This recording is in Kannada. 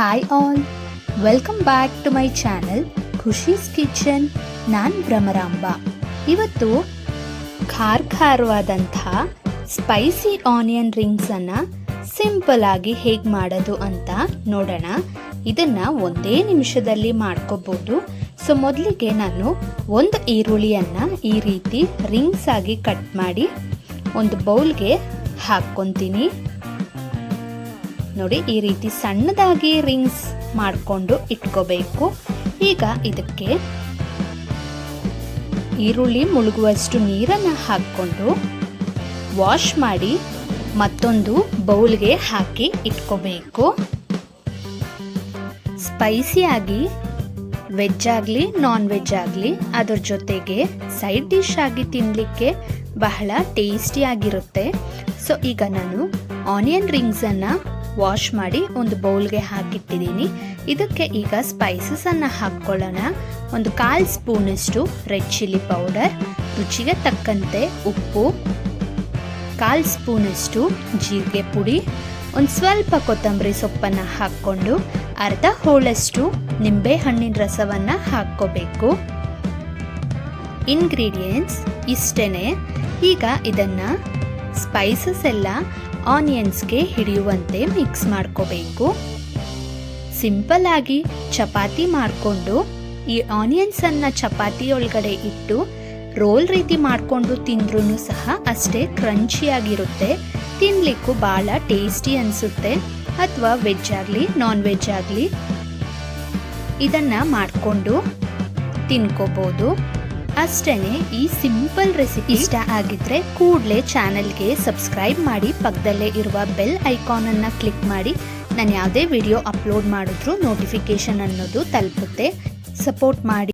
Hi all welcome back to my channel Khushi's kitchen ನಾನು ಭ್ರಮರಾಂಬ. ಇವತ್ತು ಖಾರ ಖಾರವಾದಂತಹ ಸ್ಪೈಸಿ ಆನಿಯನ್ ರಿಂಗ್ಸನ್ನು ಸಿಂಪಲ್ ಆಗಿ ಹೇಗೆ ಮಾಡೋದು ಅಂತ ನೋಡೋಣ. ಇದನ್ನು ಒಂದೇ ನಿಮಿಷದಲ್ಲಿ ಮಾಡ್ಕೋಬೋದು. ಸೊ ಮೊದಲಿಗೆ ನಾನು ಒಂದು ಈರುಳ್ಳಿಯನ್ನು ಈ ರೀತಿ ರಿಂಗ್ಸ್ ಆಗಿ ಕಟ್ ಮಾಡಿ ಒಂದು ಬೌಲ್ಗೆ ಹಾಕ್ಕೊತೀನಿ. ನೋಡಿ, ಈ ರೀತಿ ಸಣ್ಣದಾಗಿ ರಿಂಗ್ಸ್ ಮಾಡಿಕೊಂಡು ಇಟ್ಕೋಬೇಕು. ಈಗ ಇದಕ್ಕೆ ಈರುಳ್ಳಿ ಮುಳುಗುವಷ್ಟು ನೀರನ್ನು ಹಾಕ್ಕೊಂಡು ವಾಶ್ ಮಾಡಿ ಮತ್ತೊಂದು ಬೌಲ್ಗೆ ಹಾಕಿ ಇಟ್ಕೋಬೇಕು. ಸ್ಪೈಸಿಯಾಗಿ ವೆಜ್ ಆಗಲಿ ನಾನ್ ವೆಜ್ ಆಗಲಿ ಅದರ ಜೊತೆಗೆ ಸೈಡ್ ಡಿಶ್ ಆಗಿ ತಿನ್ನಲಿಕ್ಕೆ ಬಹಳ ಟೇಸ್ಟಿಯಾಗಿರುತ್ತೆ ಸೊ ಈಗ ನಾನು ಆನಿಯನ್ ರಿಂಗ್ಸನ್ನು ವಾಶ್ ಮಾಡಿ ಒಂದು ಬೌಲ್ಗೆ ಹಾಕಿಟ್ಟಿದ್ದೀನಿ. ಇದಕ್ಕೆ ಈಗ ಸ್ಪೈಸಸನ್ನು ಹಾಕ್ಕೊಳ್ಳೋಣ. ಒಂದು ಕಾಲು ಸ್ಪೂನಷ್ಟು ರೆಡ್ ಚಿಲ್ಲಿ ಪೌಡರ್, ರುಚಿಗೆ ತಕ್ಕಂತೆ ಉಪ್ಪು, ಕಾಲು ಸ್ಪೂನಷ್ಟು ಜೀರಿಗೆ ಪುಡಿ, ಒಂದು ಸ್ವಲ್ಪ ಕೊತ್ತಂಬರಿ ಸೊಪ್ಪನ್ನು ಹಾಕ್ಕೊಂಡು ಅರ್ಧ ಹೋಳಷ್ಟು ನಿಂಬೆ ಹಣ್ಣಿನ ರಸವನ್ನು ಹಾಕ್ಕೋಬೇಕು. ಇಂಗ್ರೀಡಿಯೆಂಟ್ಸ್ ಇಷ್ಟೇ ಈಗ ಇದನ್ನು ಸ್ಪೈಸಸ್ ಎಲ್ಲ ಆನಿಯನ್ಸ್ಗೆ ಹಿಡಿಯುವಂತೆ ಮಿಕ್ಸ್ ಮಾಡ್ಕೋಬೇಕು. ಸಿಂಪಲ್ ಆಗಿ ಚಪಾತಿ ಮಾಡಿಕೊಂಡು ಈ ಆನಿಯನ್ಸನ್ನು ಚಪಾತಿ ಒಳಗಡೆ ಇಟ್ಟು ರೋಲ್ ರೀತಿ ಮಾಡಿಕೊಂಡು ತಿಂದ್ರೂ ಸಹ ಅಷ್ಟೇ ಕ್ರಂಚಿಯಾಗಿರುತ್ತೆ. ತಿನ್ನಲಿಕ್ಕೂ ಭಾಳ ಟೇಸ್ಟಿ ಅನಿಸುತ್ತೆ. ಅಥವಾ ವೆಜ್ ಆಗಲಿ ನಾನ್ ವೆಜ್ ಆಗಲಿ. ಇದನ್ನು ಮಾಡಿಕೊಂಡು ತಿನ್ಕೋಬೋದು. ಅಷ್ಟೇ ಈ ಸಿಂಪಲ್ ರೆಸಿಪಿ ಇಷ್ಟ ಆಗಿದ್ರೆ ಕೂಡಲೇ ಚಾನೆಲ್ಗೆ ಸಬ್ಸ್ಕ್ರೈಬ್ ಮಾಡಿ ಪಕ್ಕದಲ್ಲೇ ಇರುವ ಬೆಲ್ ಐಕಾನ್ ಐಕಾನನ್ನು ಕ್ಲಿಕ್ ಮಾಡಿ. ನಾನು ಯಾವುದೇ ವಿಡಿಯೋ ಅಪ್ಲೋಡ್ ಮಾಡಿದ್ರೂ ನೋಟಿಫಿಕೇಶನ್ ಅನ್ನೋದು ತಲುಪುತ್ತೆ. ಸಪೋರ್ಟ್ ಮಾಡಿ.